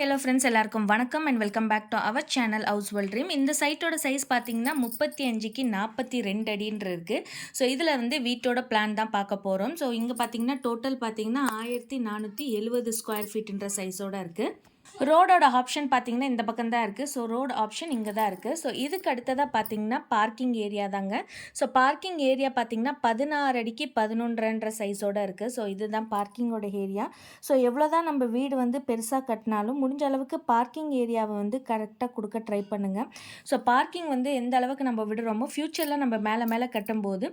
Hello friends எல்லாருக்கும் வணக்கம் and welcome back to our channel house Vel dream இந்த சைட்டோட சைஸ் பார்த்தீங்கன்னா முப்பத்தி அஞ்சுக்கு நாற்பத்தி ரெண்டு அடின்ற இருக்குது ஸோ இதில் வந்து வீட்டோட பிளான் தான் பார்க்க போகிறோம் ஸோ இங்கே பார்த்தீங்கன்னா டோட்டல் பார்த்தீங்கன்னா ஆயிரத்தி நானூற்றி எழுபது ஸ்கொயர் ஃபீட்டுன்ற சைஸோட இருக்குது ரோடோட ஆப்ஷன் பார்த்தீங்கன்னா இந்த பக்கம் தான் இருக்குது ஸோ ரோடு ஆப்ஷன் இங்கே தான் இருக்குது ஸோ இதுக்கு அடுத்ததாக பார்த்தீங்கன்னா பார்க்கிங் ஏரியா தாங்க. ஸோ பார்க்கிங் ஏரியா பார்த்தீங்கன்னா பதினாறு அடிக்கு பதினொன்றன்ற சைஸோடு இருக்குது ஸோ இதுதான் பார்க்கிங்கோட ஏரியா. ஸோ எவ்வளோ தான் நம்ம வீடு வந்து பெருசாக கட்டினாலும் முடிஞ்ச அளவுக்கு பார்க்கிங் ஏரியாவை வந்து கரெக்டாக கொடுக்க ட்ரை பண்ணுங்கள் ஸோ பார்க்கிங் வந்து எந்த அளவுக்கு நம்ம விடுறோமோ ஃப்யூச்சரில் நம்ம மேலே மேலே கட்டும்போது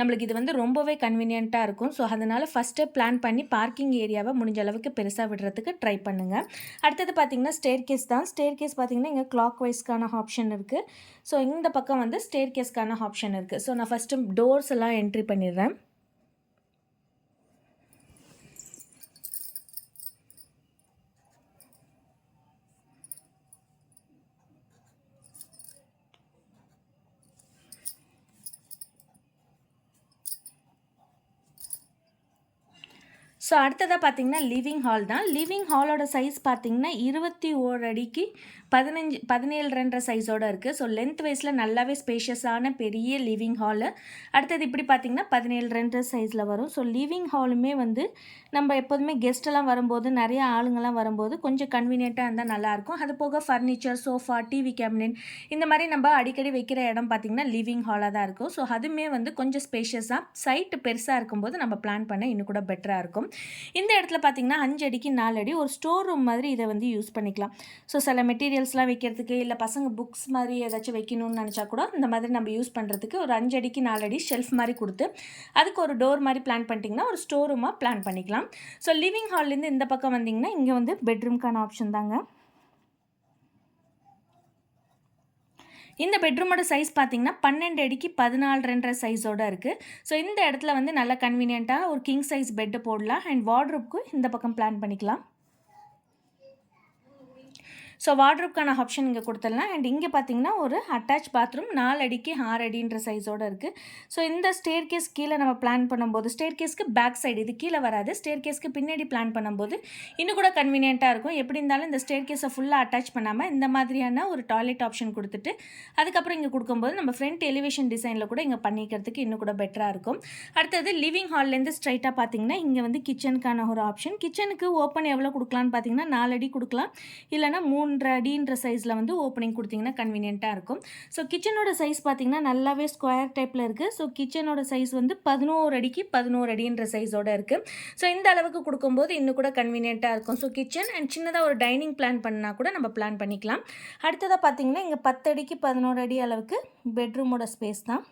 நம்மளுக்கு இது வந்து ரொம்பவே கன்வீனியண்ட்டாக இருக்கும். ஸோ அதனால் ஃபஸ்ட்டே பிளான் பண்ணி பார்க்கிங் ஏரியாவை முடிஞ்ச அளவுக்கு பெருசாக விடுறதுக்கு ட்ரை பண்ணுங்கள் அடுத்து அடுத்தது பார்த்திங்கன்னா ஸ்டேர் கேஸ் தான். ஸ்டேர் கேஸ் பார்த்திங்கன்னா இங்கே கிளாக் வைஸ்க்கான ஆப்ஷன் இருக்குது ஸோ இந்த பக்கம் வந்து ஸ்டேர் கேஸ்க்கான ஆப்ஷன் இருக்குது ஸோ நான் ஃபஸ்ட்டு டோர்ஸ் எல்லாம் என்ட்ரி பண்ணிடுறேன். ஸோ அடுத்ததாக பார்த்தீங்கன்னா லிவிங் ஹால் தான். லிவிங் ஹாலோட சைஸ் பார்த்தீங்கன்னா இருபத்தி ஓரு அடிக்கு பதினஞ்சு பதினேழு ரெண்டரை சைஸோடு இருக்குது ஸோ லென்த் வைஸில் நல்லாவே ஸ்பேஷியஸான பெரிய லிவிங் ஹாலு அடுத்தது இப்படி பார்த்திங்கன்னா பதினேழு ரெண்டரை சைஸில் வரும். ஸோ லிவிங் ஹாலுமே வந்து நம்ம எப்போதுமே கெஸ்ட்டெல்லாம் வரும்போது நிறைய ஆளுங்கள்லாம் வரும்போது கொஞ்சம் கன்வீனியண்ட்டாக இருந்தால் நல்லாயிருக்கும் அது போக ஃபர்னிச்சர் சோஃபா டிவி கேபினட் இந்த மாதிரி நம்ம அடிக்கடி வைக்கிற இடம் பார்த்திங்கன்னா லிவிங் ஹாலாக தான் இருக்கும். ஸோ அதுவுமே வந்து கொஞ்சம் ஸ்பேஷியஸாக சைட்டு பெருசாக இருக்கும்போது நம்ம பிளான் பண்ண இன்னும் கூட பெட்டராக இருக்கும். இந்த இடத்துல பார்த்தீங்கன்னா அஞ்சு அடிக்கு நாலு அடி ஒரு ஸ்டோர் ரூம் மாதிரி இதை வந்து யூஸ் பண்ணிக்கலாம். ஸோ சில மெட்டீரியல்ஸ்லாம் வைக்கிறதுக்கு இல்லை பசங்க புக்ஸ் மாதிரி ஏதாச்சும் வைக்கணும்னு நினச்சா கூட இந்த மாதிரி நம்ம யூஸ் பண்ணுறதுக்கு ஒரு அஞ்சு அடிக்கு நாலு அடி ஷெல்ஃப் மாதிரி கொடுத்து அதுக்கு ஒரு டோர் மாதிரி பிளான் பண்ணிட்டிங்கன்னா ஒரு ஸ்டோர் ரூமாக பிளான் பண்ணிக்கலாம். ஸோ லிவிங் ஹால்லேருந்து இந்த பக்கம் வந்திங்கன்னா இங்கே வந்து பெட்ரூம்க்கான ஆப்ஷன் தாங்க. இந்த பெட்ரூமோட சைஸ் பார்த்தீங்கன்னா பன்னெண்டு அடிக்கு பதினாலு சைஸோடு இருக்குது ஸோ இந்த இடத்துல வந்து நல்லா கன்வீனியண்ட்டாக ஒரு கிங் சைஸ் பெட்டு போடலாம். அண்ட் வார்ட்ரூப்க்கு இந்த பக்கம் பிளான் பண்ணிக்கலாம். ஸோ வார்ட்ரூப்க்கான ஆப்ஷன் இங்கே கொடுத்துடலாம். அண்ட் இங்கே பார்த்தீங்கன்னா ஒரு அட்டாச் பாத்ரூம் நாலு அடிக்கு ஆறு அடின்ற சைஸோடு இருக்குது ஸோ இந்த ஸ்டேர் கேஸ் கீழே நம்ம பிளான் பண்ணும்போது ஸ்டேர் கேஸ்க்கு பேக் சைடு இது கீழே வராது. ஸ்டேர் கேஸ்க்கு பின்னாடி பிளான் பண்ணும்போது இன்னும் கூட கன்வீனியண்ட்டாக இருக்கும். எப்படி இருந்தாலும் இந்த ஸ்டேர் கேஸை ஃபுல்லாக அட்டாச் பண்ணாமல் இந்த மாதிரியான ஒரு டாய்லெட் ஆப்ஷன் கொடுத்துட்டு அதுக்கப்புறம் இங்கே கொடுக்கும்போது நம்ம ஃப்ரண்ட் எலிவேஷன் டிசைனில் கூட இங்கே பண்ணிக்கிறதுக்கு இன்னும் கூட பெட்டராக இருக்கும். அடுத்தது லிவிங் ஹால்லேருந்து ஸ்ட்ரைட்டாக பார்த்தீங்கன்னா இங்கே வந்து கிச்சனுக்கான ஒரு ஆப்ஷன் கிச்சனுக்கு ஓப்பன் எவ்வளோ கொடுக்கலான்னு பார்த்தீங்கன்னா நாலு அடி கொடுக்கலாம். இல்லைனா மூணு மூன்றரை அடின்ற சைஸில் வந்து ஓப்பனிங் கொடுத்தீங்கன்னா கன்வீனியண்ட்டாக இருக்கும். ஸோ கிச்சனோட சைஸ் பார்த்திங்கன்னா நல்லாவே ஸ்கொயர் டைப்பில் இருக்குது ஸோ கிச்சனோட சைஸ் வந்து பதினோரு அடிக்கு பதினோரு அடின்ற சைஸோடு இருக்குது ஸோ இந்த அளவுக்கு கொடுக்கும்போது இன்னும் கூட கன்வீனியண்ட்டாக இருக்கும். ஸோ கிச்சன் அண்ட் சின்னதாக ஒரு டைனிங் பிளான் பண்ணால் கூட நம்ம பிளான் பண்ணிக்கலாம். அடுத்ததாக பார்த்திங்கன்னா இங்கே பத்து அடிக்கு பதினோரு அடி அளவுக்கு பெட்ரூமோட ஸ்பேஸ் தான்.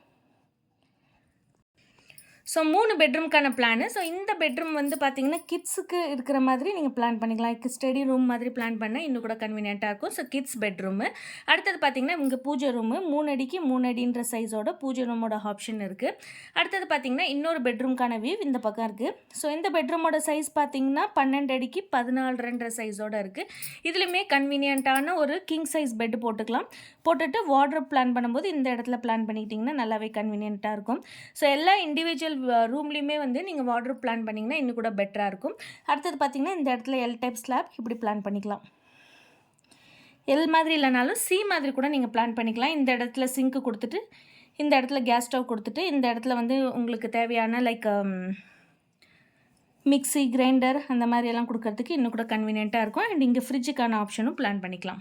ஸோ மூணு பெட்ரூம்க்கான பிளானு ஸோ இந்த பெட்ரூம் வந்து பார்த்தீங்கன்னா கிட்ஸுக்கு இருக்கிற மாதிரி நீங்கள் பிளான் பண்ணிக்கலாம். ஸ்டடி ரூம் மாதிரி பிளான் பண்ணால் இன்னும் கூட கன்வீனியண்ட்டாக இருக்கும். ஸோ கிட்ஸ் பெட்ரூமு அடுத்தது பார்த்திங்கன்னா இங்கே பூஜை ரூமு மூணு அடிக்கு மூணு அடின்ற சைஸோட பூஜை ரூமோட ஆப்ஷன் இருக்குது அடுத்தது பார்த்திங்கன்னா இன்னொரு பெட்ரூம்க்கான வியூ இந்த பக்கம் இருக்குது ஸோ இந்த பெட்ரூமோட சைஸ் பார்த்திங்கன்னா பன்னெண்டு அடிக்கு பதினாலு சைஸோட இருக்குது இதுலேயுமே கன்வீனியண்ட்டான ஒரு கிங் சைஸ் பெட் போட்டுக்கலாம். போட்டுட்டு வார்ட்ரப் பிளான் பண்ணும்போது இந்த இடத்துல பிளான் பண்ணிக்கிட்டிங்கன்னா நல்லாவே கன்வீனியண்ட்டாக இருக்கும். ஸோ எல்லா இண்டிவிஜுவல் ரூம்லேயுமே வந்து நீங்கள் வாட்ரூப் பிளான் பண்ணிங்கன்னா இன்னும் கூட பெட்டராக இருக்கும். அடுத்தது பார்த்திங்கன்னா இந்த இடத்துல எல் டைப் ஸ்லாப் இப்படி பிளான் பண்ணிக்கலாம். எல் மாதிரி இல்லைனாலும் சி மாதிரி கூட நீங்கள் பிளான் பண்ணிக்கலாம். இந்த இடத்துல சிங்க்கு கொடுத்துட்டு இந்த இடத்துல கேஸ் ஸ்டவ் கொடுத்துட்டு இந்த இடத்துல வந்து உங்களுக்கு தேவையான லைக் மிக்சி கிரைண்டர் அந்த மாதிரியெல்லாம் கொடுக்கறதுக்கு இன்னும் கூட கன்வீனியண்ட்டாக இருக்கும். அண்ட் இங்கே ஃப்ரிட்ஜுக்கான ஆப்ஷனும் பிளான் பண்ணிக்கலாம்.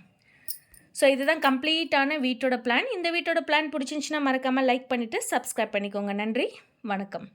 ஸோ இதுதான் கம்ப்ளீட்டான வீட்டோட பிளான் இந்த வீட்டோட பிளான் பிடிச்சிருந்துச்சின்னா மறக்காமல் லைக் பண்ணிவிட்டு சப்ஸ்கிரைப் பண்ணிக்கோங்க. நன்றி. வணக்கம்.